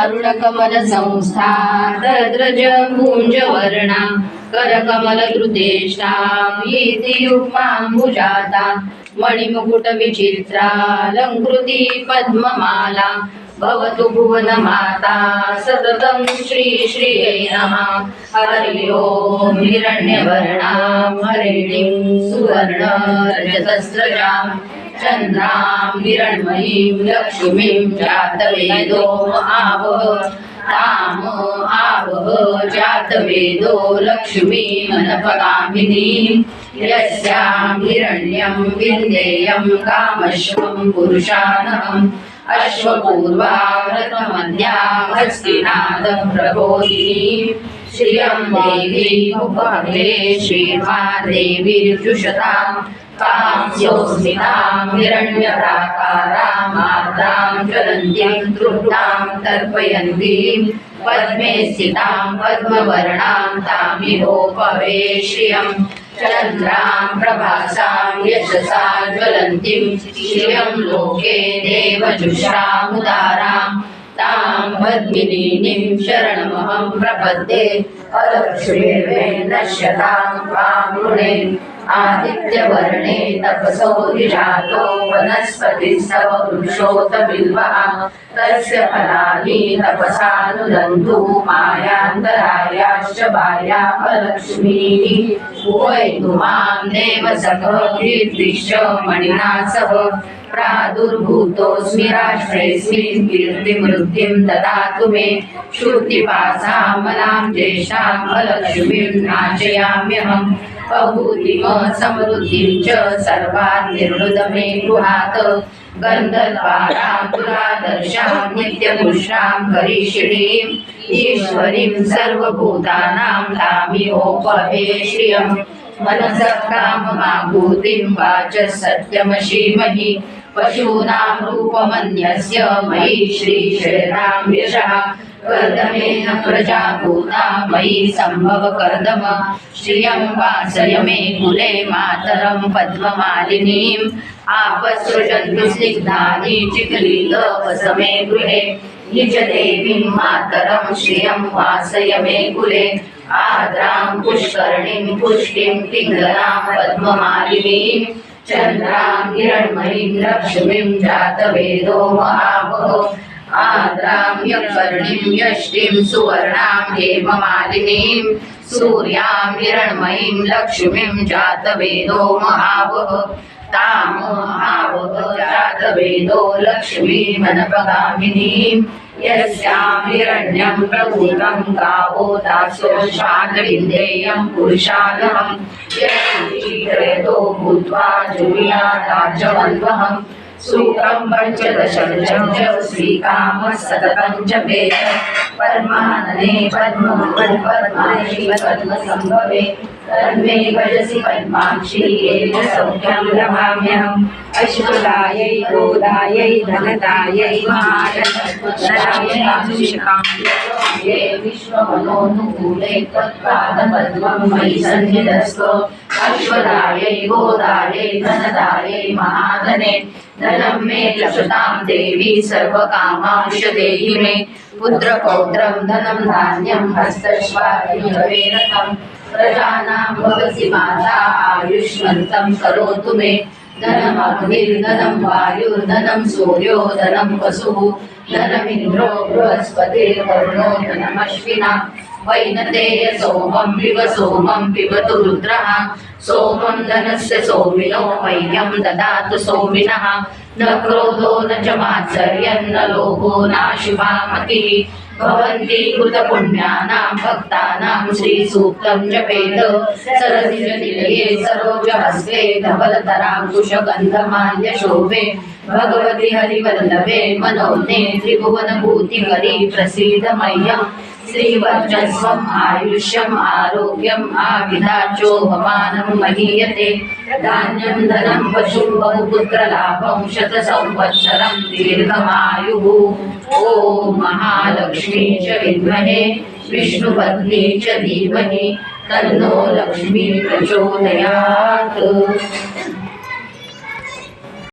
अरुणकमलसंस्था तद्रज कुञ्जवर्णा करकमलधृतेष्टा वीतियुग्माम्बुजाता मणिमुकुटविचित्रालङ्कृति पद्ममाला भवतु भुवनमाता सततं श्री श्रियै नमः। हरि ओं हिरण्यवर्णां हरिणीं सुवर्णरजतस्रजां। चन्द्रां हिरण्मयीं लक्ष्मीं जातवेदो आवह ताम आवह जातवेदो लक्ष्मीमनपगामिनीं यस्यां हिरण्यं विन्देयं कामश्वं पुरुषानहम् अश्वपूर्वाव्रतमद्या श्रियं देवी उपभे श्रीमादेवीर्जुषतां कांस्योऽस्मितां हिरण्यप्राकारां मार्गां ज्वलन्तीं तृप्तां तर्पयन्तीं। पद्मे स्थितां पद्मवर्णां तामिहोपवे श्रियम् चन्द्रां प्रभासां यशसा ज्वलन्तीं श्रियं लोके देवजुषामुदारां तां पद्मिनीं शरणमहं प्रपद्ये अलक्ष्मीर्मे नश्यतां त्वां आदित्यवर्णे तपसो विजातो वनस्पतिस्तव वृक्षोतबिल्वः तस्य फलानि तपसानुदन्तु मायान्तरायाश्च बाल्या अलक्ष्मीः। उपैतु मां देवसखीर्तिश्च मणिना सह प्रादुर्भूतोऽस्मि राष्ट्रेऽस्मिन् कीर्तिमृद्धिं ददातु मे। श्रुतिपासामलां ज्येष्ठाम् अलक्ष्मीं नाशयाम्यहम् अभूतिम समृद्धिं च सर्वान् निर्वृद मे गृहात्। गन्धर्वारातुरादर्शां नित्यपुष्णां करिषिणीम् ईश्वरीं सर्वभूतानां तामिहोपहे श्रियम्। मनसः काममाभूतिं वाचः सत्यमशीमहि पशूनां रूपमन्यस्य मयि श्रीशैरां यशः कर्दमेन प्रजाभूता मयि सम्भव कर्दम श्रियं वासय मे कुले मातरं पद्ममालिनीम्। आपसृजन्तु स्निग्धानि चिकलीलवसमे गृहे। निजदेवीं मातरं श्रियं वासय मे कुले। आद्रां पुष्करणीं पुष्टिं पिङ्गलां पद्ममालिनीम्। चन्द्रां हिरण्मयीं लक्ष्मीं जातवेदो महावः आद्रां यक्षर्णीं यष्टिं सुवर्णां हेममालिनीं। सूर्यां हिरण्मयीं लक्ष्मीं जातवेदो महावः तामो जातवेदो लक्ष्मीमनपगामिनीं यस्यामिरण्यं प्रभूतं गावो दासो शादविन्देयं पुरुषादहं यतो भूत्वा जुर्यादार्जवन्वहम् सूत्रं पञ्चदशं च श्रीकामः सततं जपेत पद्मानने पद्मं पद्माक्षि पद्मसम्भवे तन्मे भजसि पद्माक्षि येन सौख्यं लभाम्यहम् अश्वदायै गोदायै धनदायै महारथायै विश्वमनोनुकूले त्वत्पादपद्मं मयि महाधने धनं मे लक्षतां देवी सर्वकामांश देहि मे पुत्रपौत्रं धनं धान्यं हस्तश्वारकम् प्रजानां भवसि माता आयुष्मन्तं करोतु मे। धनमग्निर्धनं वायुर्धनं सूर्यो धनं वसुः धनमिन्द्रो बृहस्पतिर्वरुणो धनमश्विना वैनतेय सोमं पिब सोमं पिबतु रुद्रः, सोमं धनस्य सोमिनो मह्यं ददातु सोमिनः। न क्रोधो न च मात्सर्यं न लोभो नाशुभामतिः भवन्ति कृतपुण्यानां भक्तानां श्रीसूक्तं जपेत। सरसिजनिलये सरोजहस्ते धवलतराङ्कुशगन्धमाल्यशोभे भगवति हरिवल्लभे मनोज्ञे त्रिभुवनभूतिकरी प्रसीद मह्यम् श्रीवर्चस्वम् आयुष्यम्, आरोग्यम् आविधाचोपमानं महीयते। धान्यं धनं पशुं बहुपुत्रलाभं शतसंवत्सरं दीर्घमायुः। ॐ महालक्ष्मी च विद्महे, विष्णुपत्नी च धीमहि, तन्नो लक्ष्मी प्रचोदयात्।